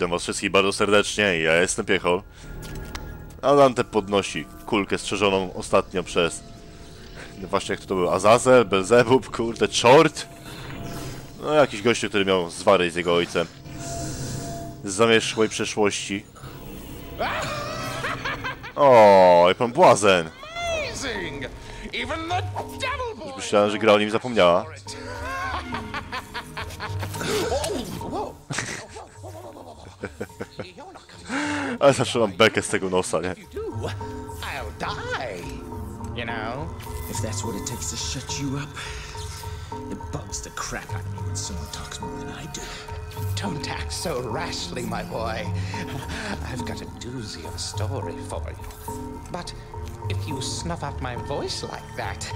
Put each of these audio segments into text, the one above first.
Witam was wszystkich bardzo serdecznie, ja jestem Piechol. A Dante podnosi kulkę strzeżoną ostatnio przez... no Właśnie jak to był, Azazel, Belzebub, kurde, Czort. No jakiś gościu, który miał zwary z jego ojcem. Z zamieszłej przeszłości. O, i pan Błazen. boy Myślałem, że gra o nim zapomniała. Ale zawsze mam bekę z tego nosa, nie? do. I'll die. You know? If that's what it takes to shut you up, it bugs the crap out of me when someone talks more than I do. Don't act so rashly, my boy. I've got a doozy of a story for you. But if you snuff out my voice like that,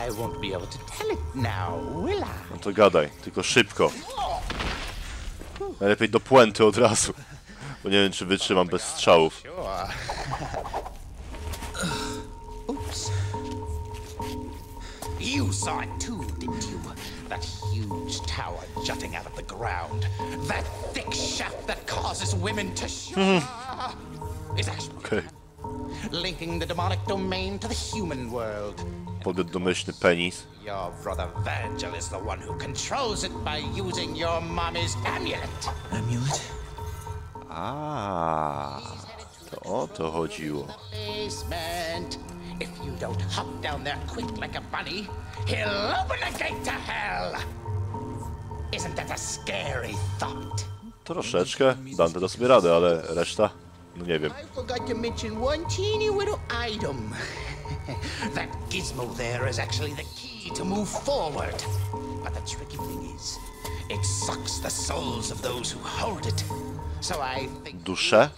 I won't be able to tell it now, will I? No to gadaj, tylko szybko. Najlepiej do puenty od razu. Bo nie wiem, czy wytrzymam bez strzałów. Oops. You saw it too, didn't you? That huge tower jutting out of the ground. That thick shaft that causes women to shudder. is actually Okej. linking the demonic domain to the human world. Domyślny penis. Your brother Virgil is the one who controls it by using your mommy's amulet. Amulet? A, to o to chodziło. basement. If you don't hop down there quick like a bunny, he'll open the gate to hell. Isn't that a scary thought? Troszeczkę. Dante da sobie radę, ale reszta? No nie wiem. I forgot to mention one teeny little item. that gizmo there is actually the key to move forward. But the tricky thing is, it sucks the souls of those who hold it. So I think Duszę?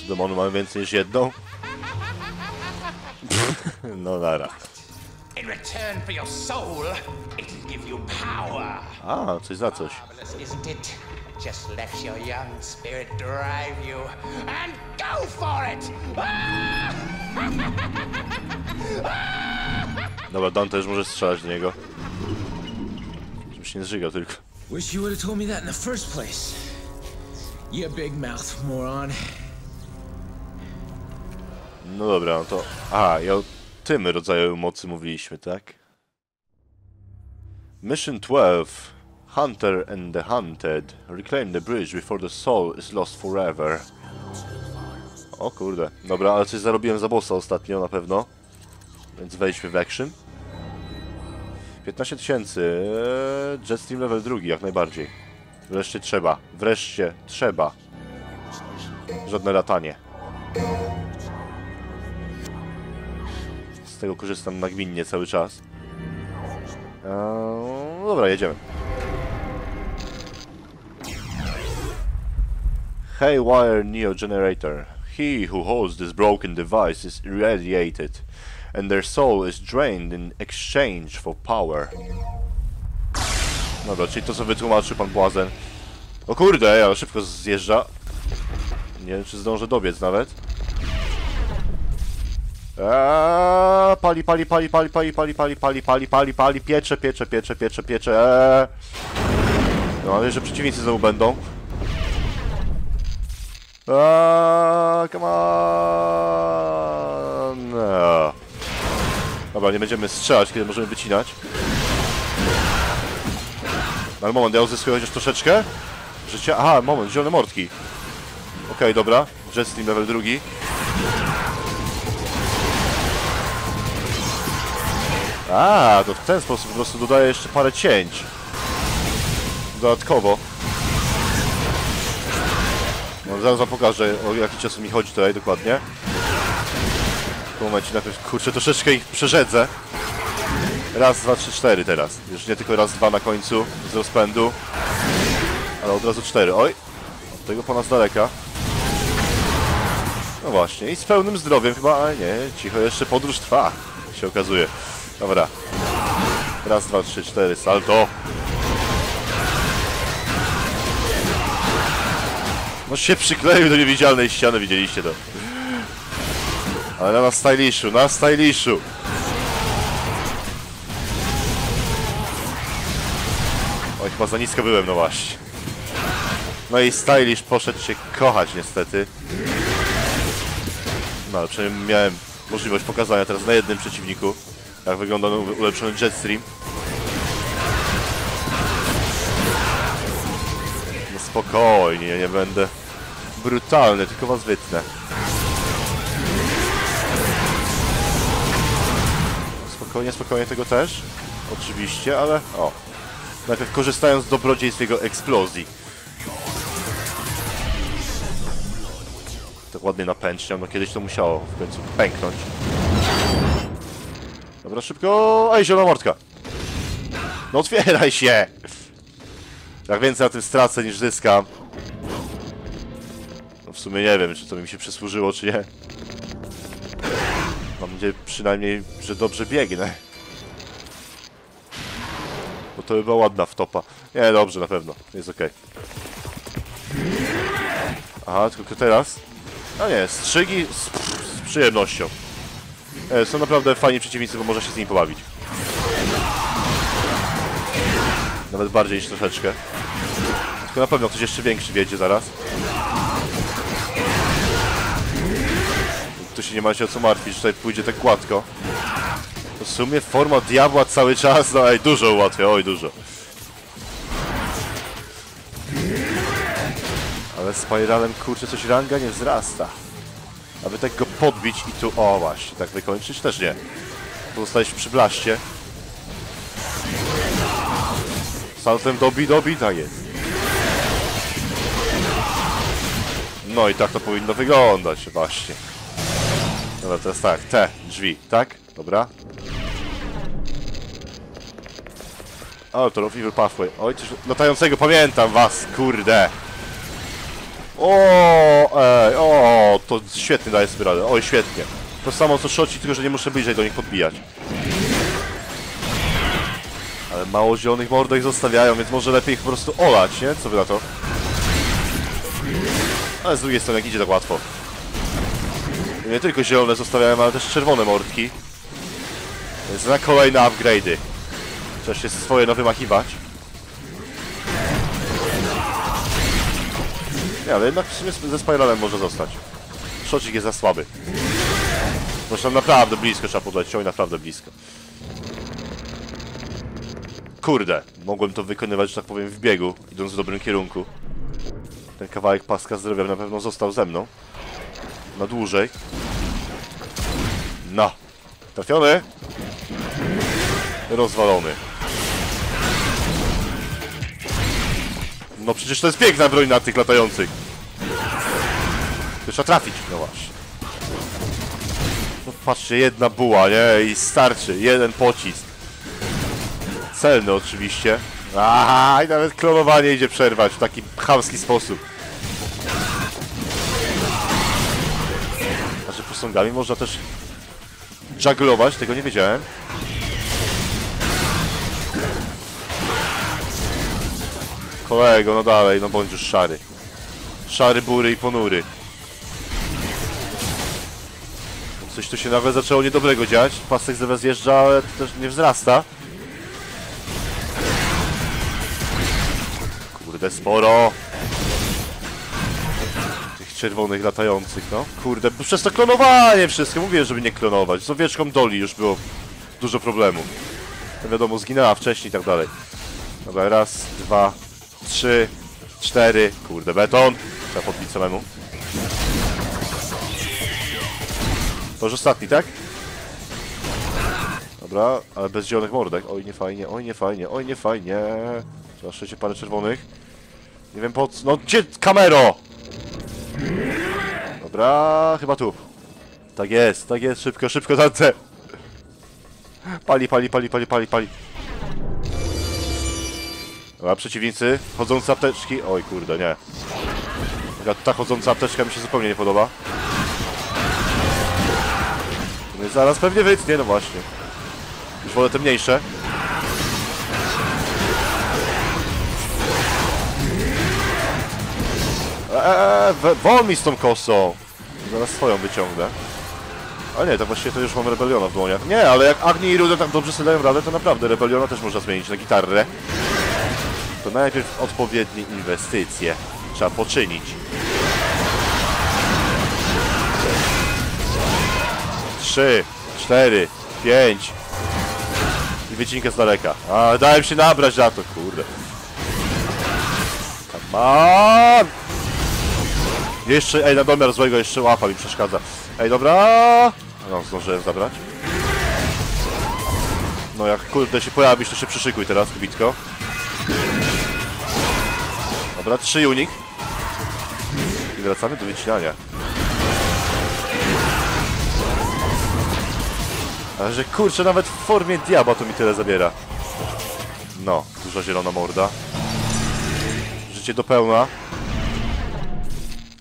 Czy demony mamy więcej niż jedną? No nara. In return for your soul, it'll give you power. A, coś za coś. Isn't it? Just let your young spirit drive you and go for it! Dobra, Dante już może strzelać do niego. Żeby się nie zżygał tylko. Wish you would have told me that in the first place. You big mouth moron. No dobra, no to... A, i o tym rodzaju mocy mówiliśmy, tak? Mission 12. Hunter and the Hunted. Reclaim the bridge before the soul is lost forever. O kurde. Dobra, ale coś zarobiłem za bossa ostatnio na pewno. Więc wejdźmy w action. 15 tysięcy. Jetstream level drugi, jak najbardziej. Wreszcie trzeba. Wreszcie trzeba. Żadne latanie. Z tego korzystam nagminnie cały czas. Eee, dobra, jedziemy. Haywire Neo Generator. He who holds this broken device is irradiated, and their soul is drained in exchange for power. Dobra, czyli to co wytłumaczył pan Błazen. O kurde, ale szybko zjeżdża. Nie wiem, czy zdążę dobiec nawet. Eee, pali, pali, pali, pali, pali, pali, pali, pali, pali, pali, pali, piecze, piecze, piecze, piecze, piecze, eee. No, ale że przeciwnicy znowu będą. Eee, come on. Eee. Dobra, nie będziemy strzelać, kiedy możemy wycinać. Ale moment, ja uzyskuję chociaż troszeczkę życia. Aha, moment, zielone mordki. Okej, dobra. Jetstream level drugi. A, to w ten sposób po prostu dodaję jeszcze parę cięć. Dodatkowo. No, zaraz wam pokażę o jaki czas mi chodzi tutaj dokładnie. W tym momencie najpierw, kurczę, troszeczkę ich przeszedzę. Raz, dwa, trzy, cztery teraz. Już nie tylko raz, dwa na końcu z rozpędu. Ale od razu cztery. Oj! Od tego po nas daleka. No właśnie, i z pełnym zdrowiem chyba, ale nie, cicho, jeszcze podróż trwa, się okazuje. Dobra. Raz, dwa, trzy, cztery, salto. No się przykleił do niewidzialnej ściany, widzieliście to. Ale na styliszu, na styliszu. Oj, chyba za nisko byłem, no właśnie. No i Stylish poszedł się kochać niestety. No ale przynajmniej miałem możliwość pokazania teraz na jednym przeciwniku, jak wygląda ulepszony Jetstream. No spokojnie, nie będę brutalny, tylko was wytnę. Spokojnie, spokojnie tego też. Oczywiście, ale o. Najpierw korzystając z dobrodziejstw jego eksplozji. Tak ładnie napęczniał, no kiedyś to musiało w końcu pęknąć. Dobra, szybko. Ej, zielomortka! No otwieraj się! Jak więcej na tym stracę niż zyskam. No w sumie nie wiem, czy to mi się przysłużyło, czy nie. Mam nadzieję przynajmniej, że dobrze biegnę. To by była ładna wtopa. Nie, dobrze, na pewno. Jest okej. Aha, tylko teraz? A nie, strzygi z, z przyjemnością. E, są naprawdę fajni przeciwnicy, bo można się z nimi pobawić. Nawet bardziej niż troszeczkę. Tylko na pewno ktoś jeszcze większy wiedzie zaraz. Tu się nie ma się o co martwić, tutaj pójdzie tak gładko. W sumie forma diabła cały czas, no ej, dużo ułatwia, oj dużo. Ale spiralem kurczę coś ranga nie wzrasta. Aby tak go podbić i tu, o właśnie, tak wykończyć też nie. Pozostałeś przy blaście. Saltem dobi, dobi, tak jest. No i tak to powinno wyglądać właśnie. Dobra, teraz tak, te drzwi, tak? Dobra. O, to Evil Pathway. Oj, coś latającego, pamiętam was, kurde. O, ej, o, to świetnie daje sobie radę. Oj, świetnie. To samo co szoci, tylko że nie muszę bliżej do nich podbijać. Ale mało zielonych mordek zostawiają, więc może lepiej ich po prostu olać, nie? Co wy na to? Ale z drugiej strony, jak idzie tak łatwo. I nie tylko zielone zostawiałem, ale też czerwone mordki. Więc na kolejne upgrade'y. Trzeba się swoje nawymachiwać. Nie, ale jednak w sumie ze Spiralem może zostać. Szocik jest za słaby. Zresztą naprawdę blisko trzeba podlecieć, oj naprawdę blisko. Kurde, mogłem to wykonywać, że tak powiem, w biegu, idąc w dobrym kierunku. Ten kawałek paska zdrowia na pewno został ze mną. Na dłużej. No. Trafiony. Rozwalony. No przecież to jest piękna broń na tych latających. Trzeba trafić, no właśnie. No patrzcie, jedna buła, nie? I starczy, jeden pocisk. Celny oczywiście. Aha, i nawet klonowanie idzie przerwać w taki chamski sposób. A że posągami można też jugglować, tego nie wiedziałem. Kolego, no dalej, no bądź już szary. Szary, bury i ponury. Coś tu się nawet zaczęło niedobrego dziać. Pasek zlewa zjeżdża, ale to też nie wzrasta. Kurde, sporo. Tych czerwonych latających, no. Kurde, przez to klonowanie wszystko. Mówię, żeby nie klonować. Z owieczką Doli już było dużo problemów. To wiadomo, zginęła wcześniej i tak dalej. Dobra, raz, dwa, trzy, cztery. Kurde, beton. Trzeba podbić samemu. To już ostatni, tak? Dobra, ale bez zielonych mordek. Oj, nie fajnie, oj, nie fajnie, oj, nie fajnie. Trzeba jeszcze parę czerwonych. Nie wiem po co. No, gdzie kamero? Dobra, chyba tu. Tak jest, tak jest, szybko, szybko, Dante. Pali, pali, pali, pali, pali, pali. Dobra, przeciwnicy, chodzące apteczki. Oj, kurde, nie. Ta, chodząca apteczka mi się zupełnie nie podoba. No zaraz pewnie wytnie, no właśnie. Już wolę te mniejsze. Eee, we- wol mi z tą kosą! Zaraz swoją wyciągnę. A nie, to właściwie to już mam Rebeliona w dłoniach. Nie, ale jak Agni i Rudę tak dobrze sobie dają radę, to naprawdę Rebeliona też można zmienić na gitarę. To najpierw odpowiednie inwestycje. Trzeba poczynić. Trzy, cztery, pięć. I wycinkę z daleka. A, dałem się nabrać na to, kurde. Come on! Jeszcze, ej, na domiar złego jeszcze łapa mi przeszkadza. Ej, dobra! No, zdążyłem zabrać. No, jak kurde się pojawisz, to się przyszykuj teraz, bitko. Dobra, trzy unik. I wracamy do wycinania. Ale że kurczę, nawet w formie diabła to mi tyle zabiera. No, duża zielona morda. Życie do pełna.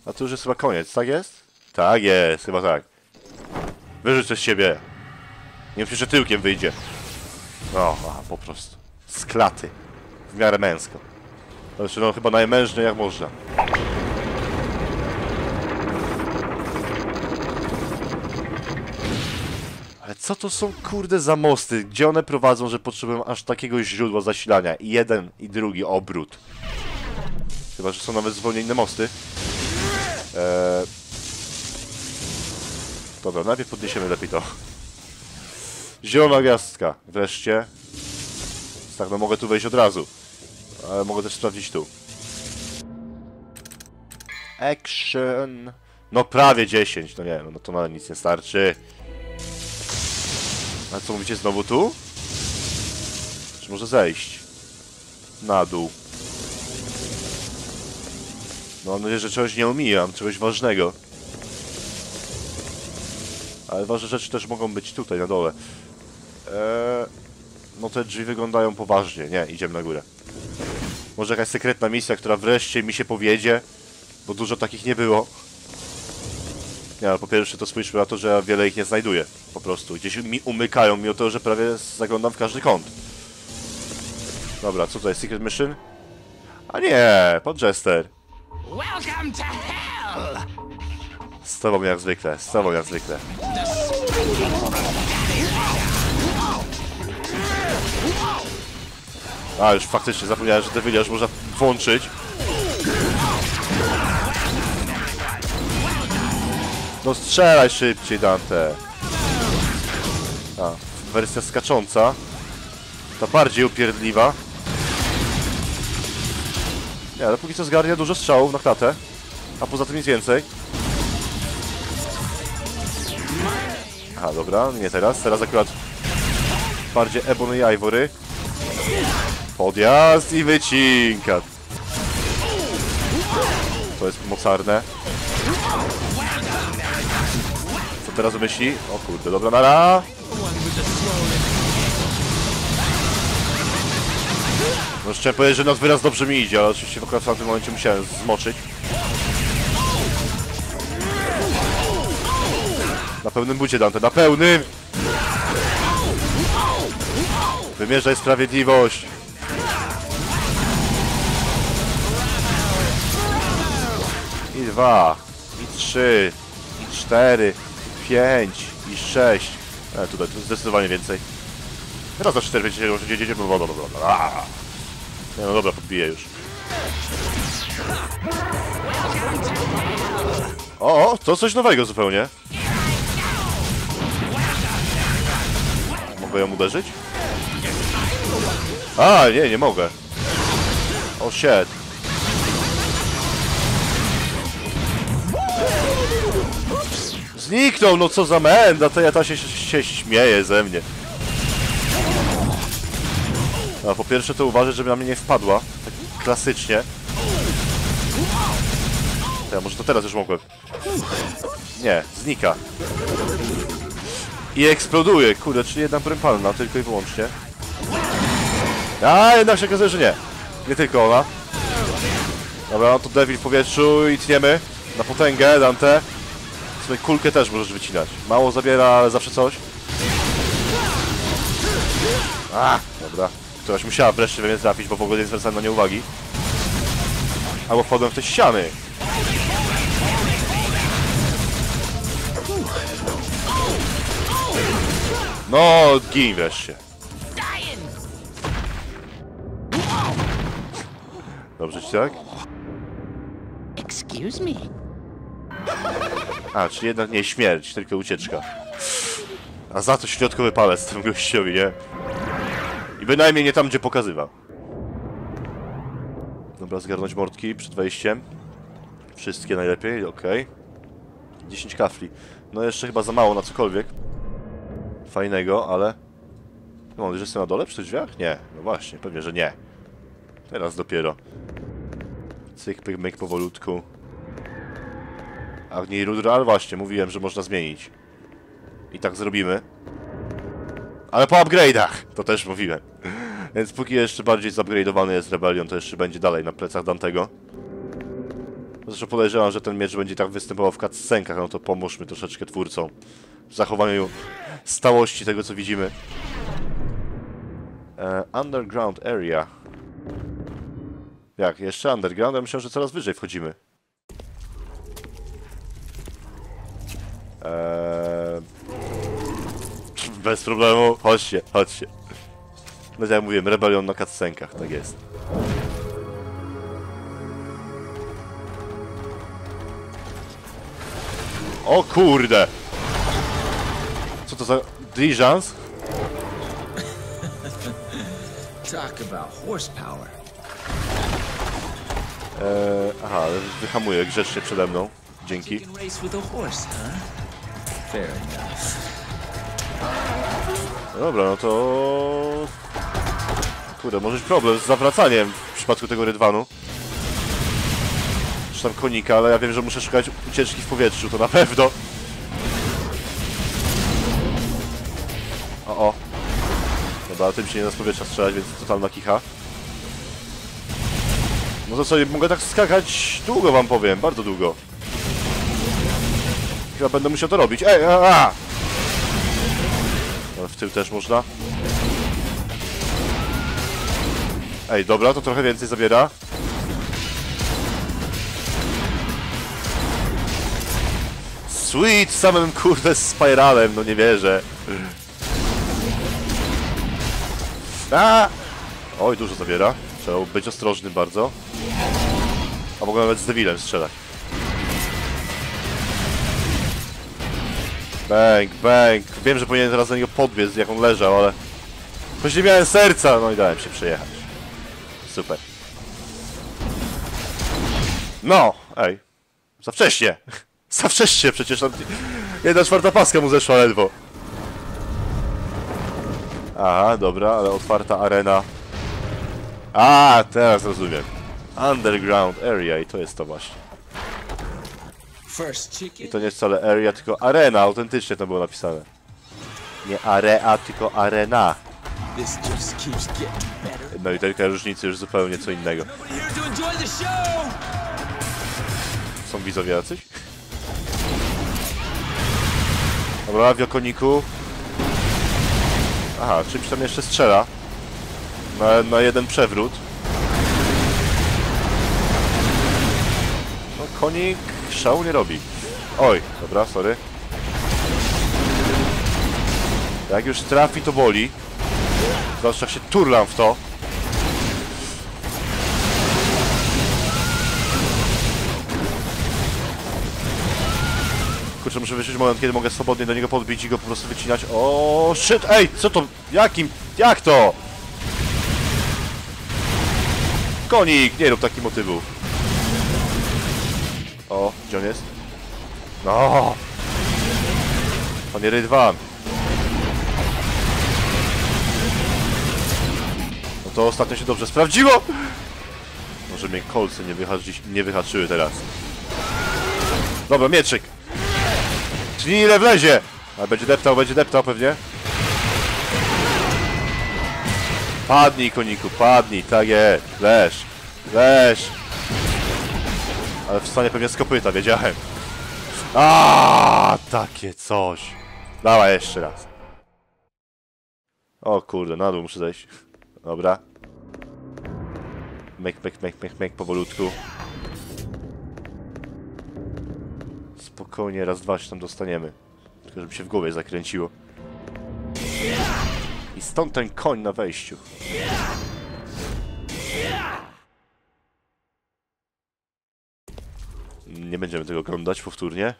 A to już jest chyba koniec, tak jest? Tak jest, chyba tak. Wyrzucę z siebie. Nie wiem, że tyłkiem wyjdzie. No, a, po prostu. Z klaty. W miarę męsko. Znaczy, no chyba najmężniej jak można. Ale co to są kurde za mosty? Gdzie one prowadzą, że potrzebują aż takiego źródła zasilania? I jeden, i drugi obrót. Chyba, że są nawet zwolnione inne mosty. Eee... Dobra, najpierw podniesiemy lepiej to. Zielona gwiazdka, wreszcie. Tak, no mogę tu wejść od razu. Ale mogę też sprawdzić tu. Action. No prawie 10, no nie no to na nic nie starczy. A co mówicie znowu tu? Czy może zejść? Na dół. No mam nadzieję, że czegoś nie omijam, czegoś ważnego. Ale ważne rzeczy też mogą być tutaj, na dole. Eee, no te drzwi wyglądają poważnie. Nie, idziemy na górę. Może jakaś sekretna misja, która wreszcie mi się powiedzie, bo dużo takich nie było. Nie, ale po pierwsze to spójrzmy na to, że ja wiele ich nie znajduję. Po prostu. Gdzieś mi umykają, mimo to, że prawie zaglądam w każdy kąt. Dobra, co to jest? Secret Mission? A nie, pod Jester. Welcome to hell! Z tobą jak zwykle, z tobą jak zwykle. A, już faktycznie zapomniałem, że te wyliarz można włączyć. No strzelaj szybciej, Dante. A, wersja skacząca. Ta bardziej upierdliwa. Nie, ale póki co zgarnia dużo strzałów na klatę. A poza tym nic więcej. Aha, dobra, nie teraz. Teraz akurat bardziej Ebony i Ivory. Podjazd i wycinka. To jest mocarne. Co teraz myśli? O kurde, dobra, nara! No chciałem powiedzieć, że nas wyraz dobrze mi idzie, ale oczywiście akurat w tamtym momencie musiałem zmoczyć. Na pełnym bucie Dante, na pełnym! Wymierzaj sprawiedliwość! Dwa, i trzy, i cztery, i pięć, i sześć. E, tutaj, tu zdecydowanie więcej. Teraz na cztery będzie, może gdzie jedziemy, no dobra, dobra. No dobra, podbiję już. O, o, to coś nowego zupełnie. Mogę ją uderzyć? A, nie, nie mogę. O, shit. Zniknął, no co za menda, to ja ta się, się śmieje ze mnie. A po pierwsze to uważaj, żeby na mnie nie wpadła. Tak klasycznie. Ja może to teraz już mogłem. Nie, znika. I eksploduje, kurde, czyli jedna broń palna, tylko i wyłącznie. A, jednak się okazuje, że nie. Nie tylko ona. Dobra, no to Devil w powietrzu i tniemy. Na potęgę, Dante. Sobie kulkę też możesz wycinać. Mało zabiera, ale zawsze coś. A, dobra. Któraś musiała wreszcie we mnie trafić, bo w ogóle nie zwracałem na nie uwagi. Albo wpadłem w te ściany. No, gin wreszcie. Dobrze ci tak? Excuse me. A, czyli jednak nie śmierć, tylko ucieczka. A za to środkowy palec temu gościowi, nie? I bynajmniej nie tam, gdzie pokazywał. Dobra, zgarnąć mordki przed wejściem. Wszystkie najlepiej, okej. 10 kafli. No jeszcze chyba za mało na cokolwiek. Fajnego, ale... No, że jestem na dole przy drzwiach? Nie. No właśnie, pewnie, że nie. Teraz dopiero. Cyk, pyk, myk powolutku. Agni Rudra, ale właśnie, mówiłem, że można zmienić. I tak zrobimy. Ale po upgrade'ach! To też mówiłem. Więc póki jeszcze bardziej zupgrade'owany jest Rebellion, to jeszcze będzie dalej na plecach Dantego. Zresztą podejrzewam, że ten miecz będzie tak występował w cutscenkach, no to pomóżmy troszeczkę twórcom w zachowaniu stałości tego, co widzimy. E, underground area. Jak? Jeszcze underground? Ja myślę, że coraz wyżej wchodzimy. Eee... Bez problemu, chodźcie, chodźcie. No tak jak mówiłem, rebelion na cutscenkach, tak jest. O kurde! Co to za... Diligence? Talk about horsepower. Eee, aha, ale wyhamuje grzecznie przede mną. Dzięki. No dobra, no to... Kurde, może być problem z zawracaniem w przypadku tego rydwanu. Czy tam konika, ale ja wiem, że muszę szukać ucieczki w powietrzu, to na pewno. O, o. Dobra, tym się nie da z powietrza strzelać, więc totalna kicha. No to sobie mogę tak skakać długo wam powiem, bardzo długo. Chyba będę musiał to robić. Ej, a, a! Ale w tył też można. Ej, dobra, to trochę więcej zabiera. Sweet, samym kurde spiralem, no nie wierzę. A! Oj, dużo zabiera. Trzeba być ostrożnym bardzo. A mogę nawet z devilem strzelać. Bang, bang. Wiem, że powinienem teraz na niego podbiec, jak on leżał, ale... Choć nie miałem serca, no i dałem się przejechać. Super. No, ej. Za wcześnie. Za wcześnie, przecież tam... Jedna czwarta paska mu zeszła ledwo. Aha, dobra, ale otwarta arena. A, teraz rozumiem. Underground area i to jest to właśnie. I to nie jest wcale area, tylko arena, autentycznie to było napisane. Nie area, tylko arena. No i tylko różnicy już zupełnie co innego. Są widzowie jacyś? Dobra, w Jokoniku. Aha, czymś tam jeszcze strzela. Na, na jeden przewrót. No, konik szału nie robi. Oj, dobra, sorry. Jak już trafi, to boli. Zwłaszcza się turlam w to. Kurczę, muszę wyczuć moment, kiedy mogę swobodnie do niego podbić i go po prostu wycinać. O, shit, ej, co to? Jakim? Jak to? Konik, nie rób takich motywów. O, gdzie on jest? No! Panie Rydwan. No to ostatnio się dobrze sprawdziło! Może mnie kolce nie, wyhaczy, nie wyhaczyły teraz. Dobra, mieczyk. Czyli ile wlezie? A będzie deptał, będzie deptał pewnie. Padnij, koniku, padnij, tak jest. Leż, leż. Ale wstanie pewnie z kopyta, wiedziałem. A, takie coś. Dawaj jeszcze raz. O kurde, na dół muszę zejść. Dobra. Mek, mek, mek, mek, mek, powolutku. Spokojnie, raz, dwa się tam dostaniemy. Tylko żeby się w głowie zakręciło. I stąd ten koń na wejściu. Nie będziemy tego oglądać powtórnie.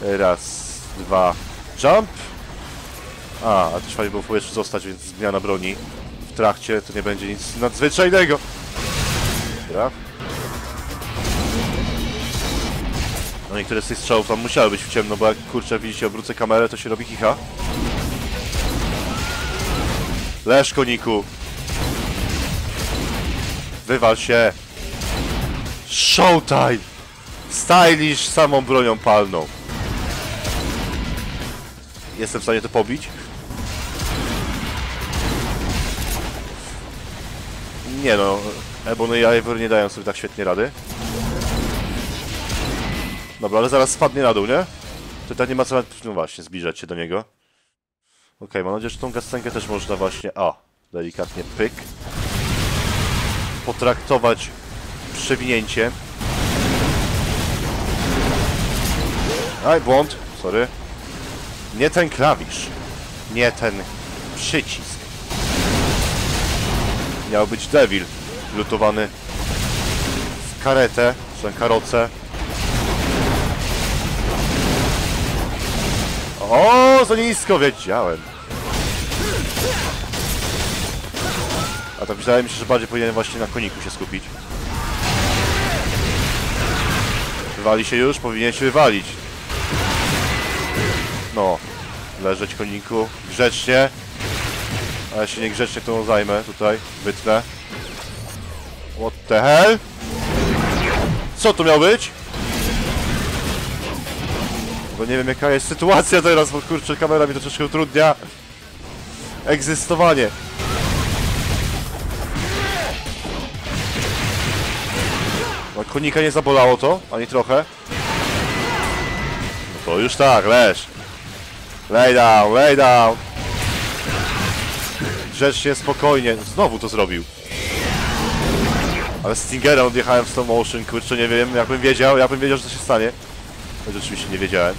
Raz, dwa, jump. A, a też fajnie było zostać, więc zmiana broni w trakcie to nie będzie nic nadzwyczajnego. Dobra. No niektóre z tych strzałów tam musiały być w ciemno, bo jak kurczę widzicie obrócę kamerę, to się robi kicha. Leż koniku. Wywal się. Showtime! Stylish samą bronią palną. Jestem w stanie to pobić? Nie no, Ebony i Ivor nie dają sobie tak świetnie rady. Dobra, ale zaraz spadnie na dół, nie? Tutaj nie ma co no właśnie, zbliżać się do niego. Okej, mam nadzieję, że tą gascenkę też można właśnie, o, delikatnie pyk. Potraktować przewinięcie. Aj, błąd, sorry. Nie ten klawisz. Nie ten przycisk. Miał być Devil lutowany w karetę, czy na karocę. O, za nisko wiedziałem. A to wydaje mi się, że bardziej powinienem właśnie na koniku się skupić. Wywali się już? Powinien się wywalić. No. Leżeć koniku. Grzecznie. A ja się niegrzecznie tą zajmę tutaj. Wytnę. What the hell? Co to miał być? Bo nie wiem jaka jest sytuacja teraz, bo kurczę kamera mi to troszkę utrudnia. Egzystowanie. No konika nie zabolało to, ani trochę. No to już tak, leż. Lay down, lay down. Grzecznie, spokojnie. Znowu to zrobił. Ale Stingerem odjechałem w slow motion, kurczę, nie wiem, jakbym wiedział, jakbym wiedział, że to się stanie. Choć oczywiście nie wiedziałem.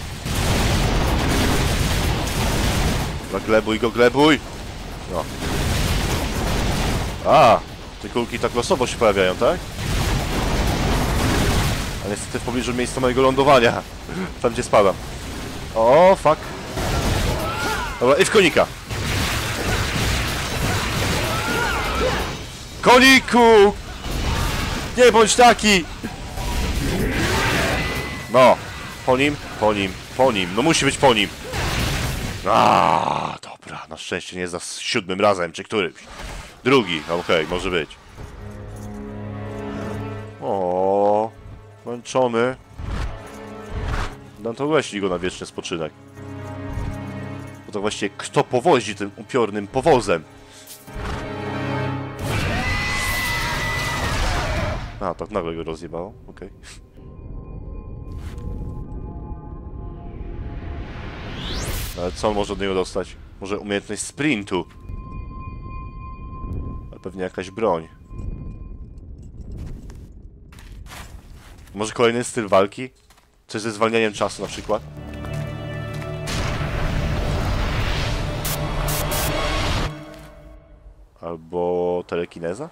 Glebuj go, glebuj! No. A, te kulki tak losowo się pojawiają, tak? Niestety w pobliżu miejsca mojego lądowania. Tam gdzie spadam. O, fuck. Dobra, i w konika. Koniku! Nie bądź taki! No, po nim, po nim, po nim. No musi być po nim. A, dobra, na szczęście nie za siódmym razem, czy którymś. Drugi, okej, może być. O, męczony. No to weźli go na wieczny spoczynek. Bo to właściwie kto powozi tym upiornym powozem? A, tak nagle go rozjebało, okej. Ale co on może od niego dostać? Może umiejętność sprintu? Ale pewnie jakaś broń. Może kolejny styl walki? Coś ze zwalnianiem czasu na przykład? Albo telekineza?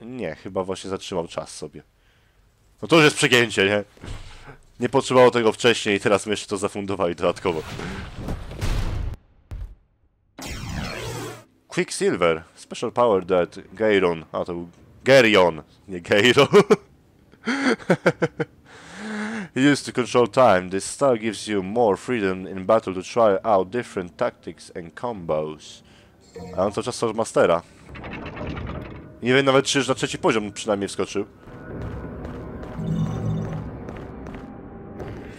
Nie, chyba właśnie zatrzymał czas sobie. No to już jest przegięcie, nie? Nie potrzebowało tego wcześniej i teraz my jeszcze to zafundowali dodatkowo. Quicksilver. Special power that Gairon. A to był Gerion, nie Gairon. Used to control time, this star gives you more freedom in battle to try out different tactics and combos. A on cały czas Swordmastera. Nie wiem nawet czy już na trzeci poziom przynajmniej wskoczył.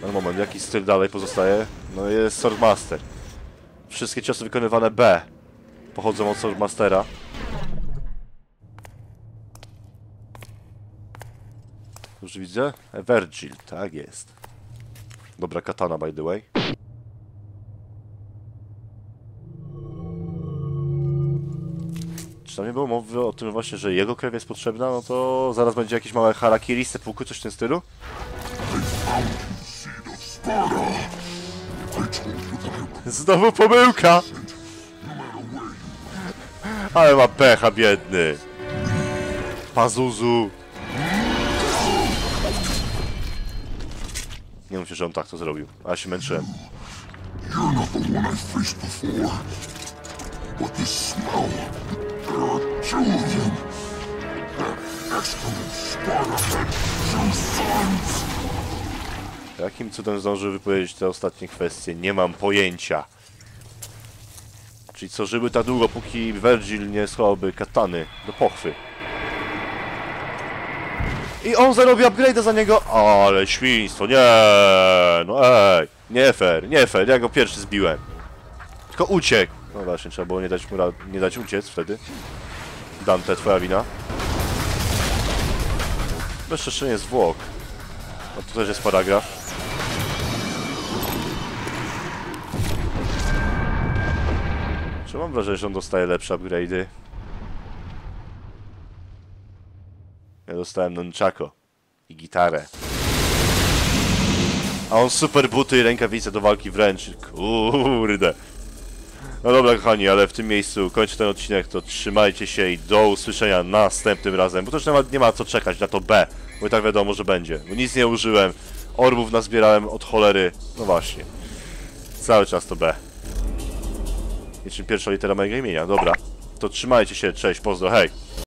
Na moment, jaki styl dalej pozostaje? No jest Swordmaster. Wszystkie ciosy wykonywane B pochodzą od Swordmastera. Już widzę? Evergil, tak jest. Dobra katana by the way. Czy tam nie było mowy o tym właśnie, że jego krew jest potrzebna? No to zaraz będzie jakieś małe harakiri, seppuku, coś w tym stylu? Znowu pomyłka! Ale ma pecha, biedny. Pazuzu. Nie myślę, że on tak to zrobił. A ja się męczyłem. You're not the one. Jakim cudem zdążył wypowiedzieć te ostatnie kwestie? Nie mam pojęcia. Czyli co, żyły tak długo, póki Virgil nie schowałby katany do pochwy. I on zarobi upgrade'a za niego? Ale świństwo, nie, no ej, nie fair, nie fair, ja go pierwszy zbiłem. Tylko uciekł. No właśnie, trzeba było nie dać mu nie dać uciec wtedy. Dante, twoja wina. Bezczeszczenie zwłok. No to też jest paragraf. Czy mam wrażenie, że on dostaje lepsze upgrade'y? Ja dostałem nunchako i gitarę. A on super buty i rękawice do walki wręcz. Kurde. No dobra kochani, ale w tym miejscu kończę ten odcinek, to trzymajcie się i do usłyszenia następnym razem, bo nie ma, nie ma co czekać na to B, bo i tak wiadomo, że będzie. Bo nic nie użyłem, orbów nazbierałem od cholery, no właśnie. Cały czas to B. Niczym pierwsza litera mojego imienia, dobra. To trzymajcie się, cześć, pozdro, hej!